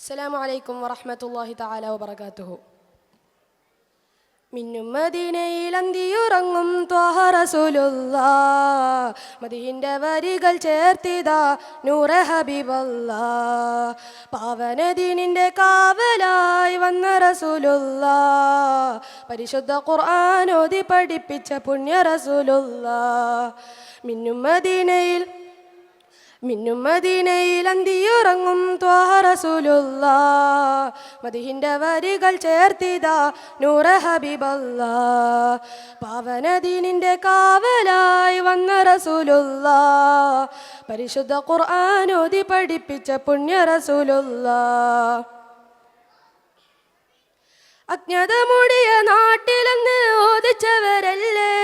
അസ്സാം വലൈക്കും വറഹമത്തല്ലാഹി താല വബർക്കാത്തുഹു മിന്നും മദീനയിലന്തിയുറങ്ങും ത്വഹറസുലുള്ള മദീന്റെ വരികൾ ചേർത്തിതാ നൂറ ഹബീബല്ല പാവനദീനിന്റെ കാവലായി വന്ന റസൂലുള്ള പരിശുദ്ധ ഖുർആാനോതി പഠിപ്പിച്ച പുണ്യ റസൂലുള്ള മിന്നും മദീനയിൽ മിന്നും അന്തിയുറങ്ങും ത്വാറസുലുള്ള മദിഹിന്റെ വരികൾ ചേർത്തിതാ നൂറ ഹബിബല്ല പാവനദീനിന്റെ കാവലായി വന്ന റസൂലുള്ള. പരിശുദ്ധ ഖുർആൻ ഓതി പഠിപ്പിച്ച പുണ്യ റസൂലുള്ള അജ്ഞത മൂടിയ നാട്ടിലെന്ന് ഓദിച്ചവരല്ലേ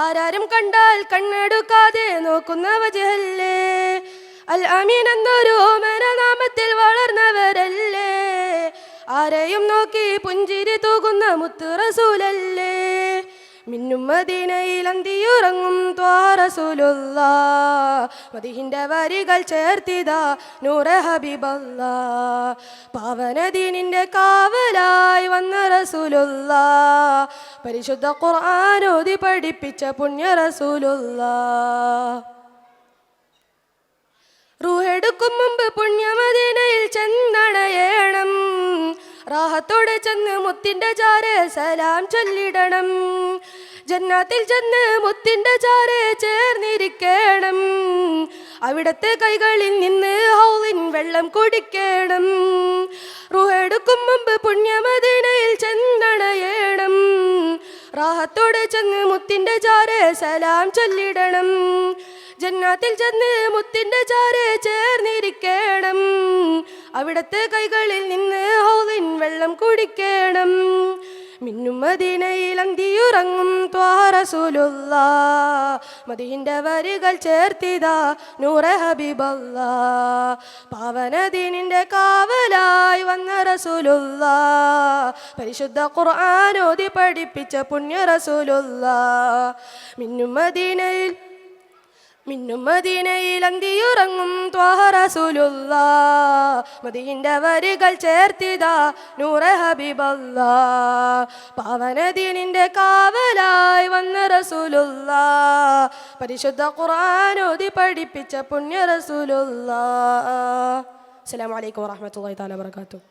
ആരാരും കണ്ടാൽ കണ്ണെടുക്കാതെ നോക്കുന്നവ ജല്ലേ അൽ അമീൻ എന്നൊരു ഓമന വളർന്നവരല്ലേ. ആരെയും നോക്കി പുഞ്ചിരി തൂകുന്ന മുത്തു റസൂലല്ലേ ത്വാറസൂലുള്ള. മതിഹിന്റെ വരികൾ ചേർത്തിതാ നൂറ ഹബിബല്ല. പാവനദീനിന്റെ കാവലായി വന്ന റസൂലുള്ള. പരിശുദ്ധ ഖുർആാനോതി പഠിപ്പിച്ച പുണ്യ റസൂലുള്ള റൂഹെടുക്കും മുമ്പ് പുണ്യമദീനയിൽ ചെന്നണയേണം. റാഹത്തോടെ ചെന്ന് മുത്തിന്റെ ചാരെ സലാം ചൊല്ലിടണം. ജന്നാത്തിൽ ചെന്ന് മുത്തിന്റെ ചാരെ ചേർന്നിരിക്കണം. അവിടത്തെ കൈകളിൽ നിന്ന് ഹൗലിൻ വെള്ളം കുടിക്കണം. റൂഹെടുക്കും മുമ്പ് പുണ്യമദീനയിൽ ചെന്നണയേണം. റാഹത്തോടെ ചെന്ന് മുത്തിന്റെ ചാരെ സലാം ചൊല്ലിടണം. ജന്നാത്തിൽ ചെന്ന് മുത്തിന്റെ ചാരെ ചേർന്നിരിക്കണം. അവിടത്തെ കൈകളിൽ നിന്ന് ഹൗലിൻ വെള്ളം കുടിക്കണം. മിന്നും ത്വാറസുലുള്ള. മദീന്റെ വരികൾ ചേർത്തിതാ നൂറ ഹബിബല്ല പാവനദീനിന്റെ കാവലായി വന്ന റസൂലുള്ള. പരിശുദ്ധ ഖുർആൻ ഓതി പഠിപ്പിച്ച പുണ്യ റസൂലുള്ള മിന്നും മദീനയിൽ മിന്നും മദീനയിൽ അന്തിയുറങ്ങും ത്വാഹ റസൂലുള്ള മദീന്റെ വരികൾ ചേർത്തിതാ നൂറ ഹബിബല്ല. പാവനദീനിന്റെ കാവലായി വന്ന റസൂലുള്ള. പരിശുദ്ധ ഓതി പഠിപ്പിച്ച പുണ്യ റസൂലുള്ള അസ്സലാമു അലൈക്കും വറഹ്മത്തുള്ളാഹി തആല വബറകാതുഹു.